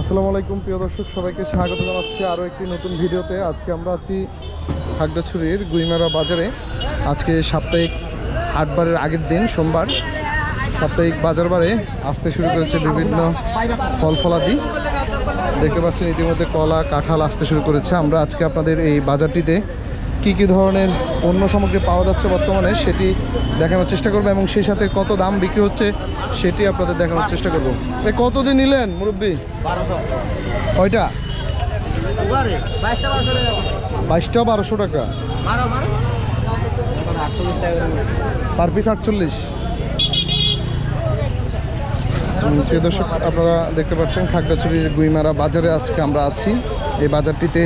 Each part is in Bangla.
আসসালামু আলাইকুম, প্রিয় দর্শক, সবাইকে স্বাগত জানাচ্ছি আরও একটি নতুন ভিডিওতে। আজকে আমরা আছি খাগড়াছড়ির গুইমারা বাজারে। আজকে সাপ্তাহিক আটবারের আগের দিন, সোমবার। সাপ্তাহিক বাজার বারে আসতে শুরু করেছে বিভিন্ন ফল ফলাদি দেখতে পাচ্ছেন, ইতিমধ্যে কলা, কাঁঠাল আসতে শুরু করেছে। আমরা আজকে আপনাদের এই বাজারটিতে কি কি ধরনের পণ্য সামগ্রী পাওয়া যাচ্ছে বর্তমানে সেটি দেখানোর চেষ্টা করব এবং সেই সাথে কত দাম বিক্রি হচ্ছে সেটি আপনাদের দেখানোর চেষ্টা করব। এ কতদিন নিলেন মুরব্বী? ওইটা বাইশটা বারোশো টাকা। পার পিস আটচল্লিশ। প্রিয় দর্শক আপনারা দেখতে পাচ্ছেন খাগড়াছড়ির গুইমারা বাজারে আজকে আমরা আছি। এই বাজারটিতে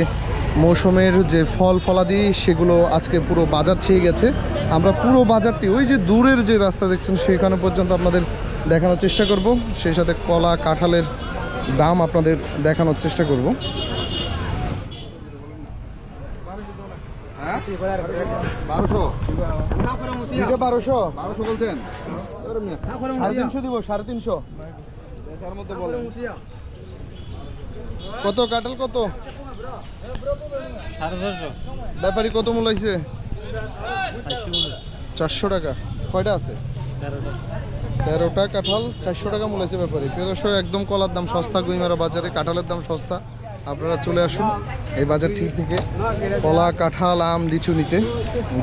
মৌসুমের যে ফল ফলাদি, সেগুলো আজকে পুরো বাজার ছেয়ে গেছে। আমরা পুরো বাজারটি, ওই যে দূরের যে রাস্তা দেখছেন, সেখানে পর্যন্ত আপনাদের দেখানোর চেষ্টা করব। সেই সাথে কলা, কাঁঠালের দাম আপনাদের দেখানোর চেষ্টা করব। বারোশো? বারোশো? বলছেন? সাড়ে তিনশো দিব, সাড়ে তিনশো। কত? কাঁঠাল কত? ব্যাপারী কত মূল হয়েছে? চারশো টাকা। কয়টা আছে? তেরোটা কাঁঠাল চারশো টাকা মূল আছে ব্যাপারে। প্রিয় একদম কলার দাম সস্তা গুইমারা বাজারে কাঁঠালের দাম সস্তা। আপনারা চলে আসুন এই বাজার ঠিক থেকে কলা কাঁঠাল আম লিচু নিতে।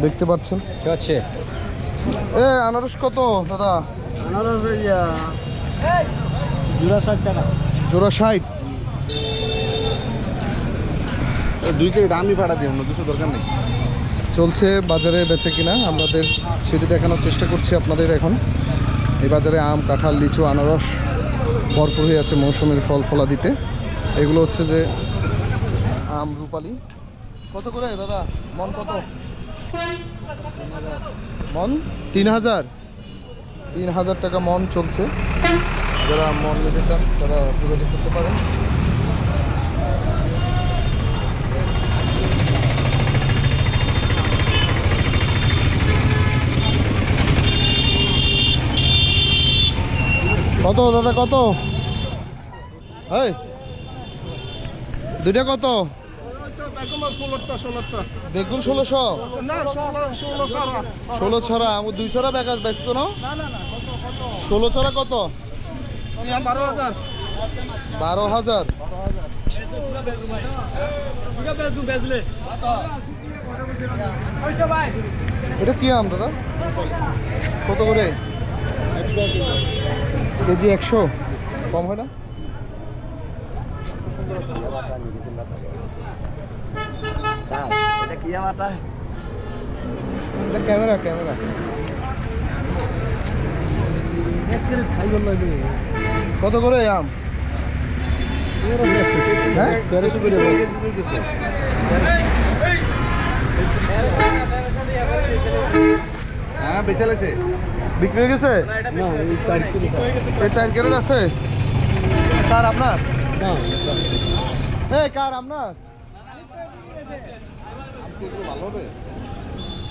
দেখতে পাচ্ছেন। হচ্ছে এ আনারস কত দাদা? আনারস জোড়া ষাট টাকা। জোড়া ষাট? দুই দরকার নেই। চলছে বাজারে বেচে কিনা, আমাদের সেটি দেখানোর চেষ্টা করছি আপনাদের এখন। এই বাজারে আম, কাঁঠাল, লিচু, আনারস ভরপুর হয়ে আছে মৌসুমের ফল ফলা দিতে এগুলো হচ্ছে যে আম রূপালি। কত করে দাদা? মন কত? মন? তিন হাজার। তিন হাজার টাকা মন চলছে। যারা মন নিতে চান, তারা যোগাযোগ করতে পারেন। কত, দাদা, কত? এই, দুইটা কত? বেগুন ষোলোশো। ষোলো ছড়া দুই ছড়া বেকার ব্যস্ত, না? ষোলো ছড়া কত? বারো হাজার। এটা কি আম, দাদা? কত করে? কেজি একশো? কম হয় না? Camera camera. কত করে আম? হ্যাঁ? তেরোশো করে হ্যাঁ বেঁচে লাগছে বিক্রি হয়ে গেছে? এই চার ক্যারেট আছে? কার আপনার? এই কার আপনার?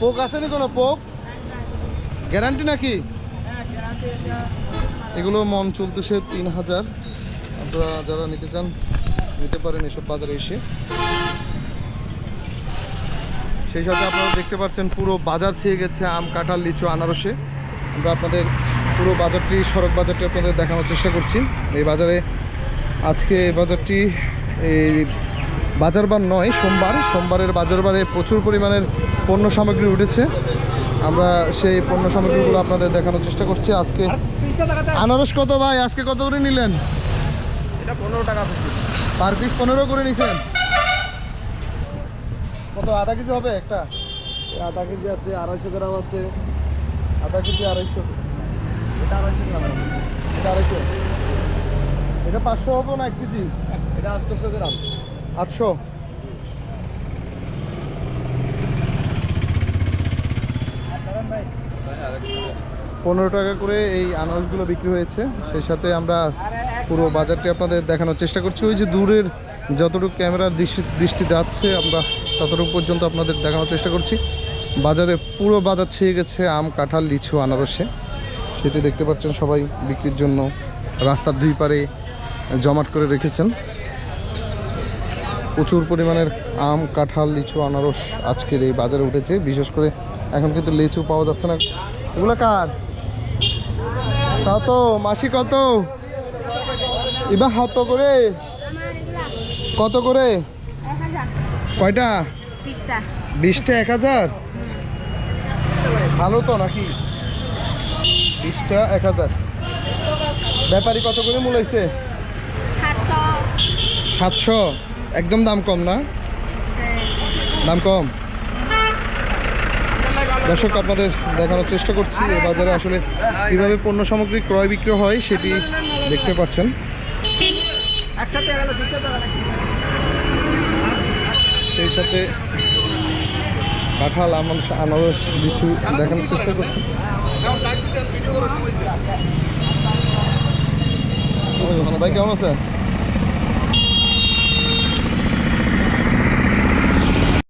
পোক আছে নি কোনো পোক? গ্যারান্টি নাকি? এগুলো মন চলতেছে তিন হাজার। আপনারা যারা নিতে চান নিতে পারেন এসব বাজারে এসে। সেই সাথে আপনারা দেখতে পাচ্ছেন পুরো বাজার ছেয়ে গেছে আম কাঁঠাল লিচু আনারসে। আমরা আপনাদের পুরো বাজারটি সড়ক বাজারটি আপনাদের দেখানোর চেষ্টা করছি। এই বাজারে আজকে এই বাজারটি এই বাজারবার নয় সোমবার। সোমবারের বাজারবারে প্রচুর পরিমাণের পণ্য সামগ্রী উঠেছে। আমরা সেই পণ্য সামগ্রীগুলো আপনাদের দেখানোর চেষ্টা করছি। আজকে আনারস কত ভাই? আজকে কত করে নিলেন? এটা পনেরো টাকা পার পিস পনেরো করে নিছেন? কত আধা কেজি হবে একটা? আধা কেজি আছে আড়াইশো গ্রাম আছে। আধা কেজি আড়াইশো। এটা আড়াইশো গ্রাম এটা আড়াইশো। এটা পাঁচশো হব না এক কেজি? এটা আটশোশো গ্রাম। আটশো। পনেরো টাকা করে এই আনারসগুলো বিক্রি হয়েছে। সেই সাথে আমরা পুরো বাজারটি আপনাদের দেখানোর চেষ্টা করছি। ওই যে দূরের যতটুকু ক্যামেরার দৃষ্টি দৃষ্টি যাচ্ছে আমরা ততটুকু পর্যন্ত আপনাদের দেখানোর চেষ্টা করছি। বাজারে পুরো বাজার ছেয়ে গেছে আম কাঁঠাল লিচু আনারসে। সেটি দেখতে পাচ্ছেন সবাই বিক্রির জন্য রাস্তার দুই পারে জমাট করে রেখেছেন। প্রচুর পরিমাণের আম কাঁঠাল লিচু আনারস আজকের এই বাজারে উঠেছে। বিশেষ করে এখন কিন্তু লিচু পাওয়া যাচ্ছে না। এগুলো কার? কত? মাসি কত? এবার হাত করে। কত করে? কয়টা? বিশটা এক হাজার? ভালো তো নাকি? বিশটা এক হাজার। ব্যাপারী কত করে মূলাইছে সাতশো। সাতশো? একদম দাম কম না? দাম কম? দর্শক আপনাদের দেখানোর চেষ্টা করছি এ বাজারে আসলে কীভাবে পণ্য সামগ্রী ক্রয় বিক্রয় হয় সেটি দেখতে পাচ্ছেন। সেই সাথে কাঁঠাল আমার আনারস কিছু দেখানোর চেষ্টা করছি। ভাই কেমন আছেন?